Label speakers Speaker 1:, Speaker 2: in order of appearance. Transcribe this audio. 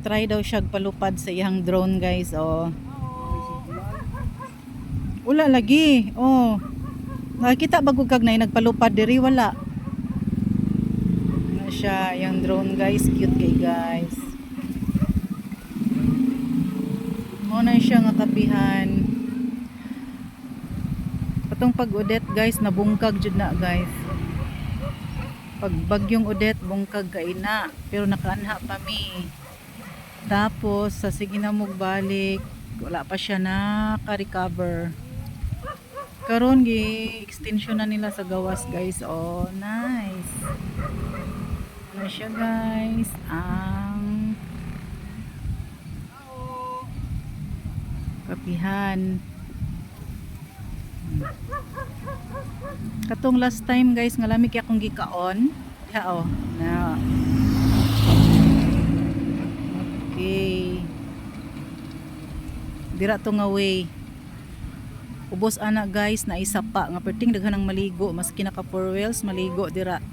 Speaker 1: Nagtry daw siya palupad sa iyang drone guys. Oh. Wala lagi. Oh. Nakita ba kag na nagpalupad diri wala. Na siya yung drone guys, cute kay guys. Mo na siya nga kapihan. Patong pag udet guys, nabungkag jud na guys. Pag bagyong udet, bungkag kay na. Pero nakaanha pa mi. Tapos, sa sige na balik, wala pa siya naka-recover. Karon gi extension na nila sa gawas guys. Oh, nice. Ano siya guys? Ang kapihan. Katong last time guys, nga lami kay gikaon. Diha oh. Na. Dira to nga way. Ubos ana guys na isa pa. Nga perting daghan ng maligo. Maski naka four wheels maligo dira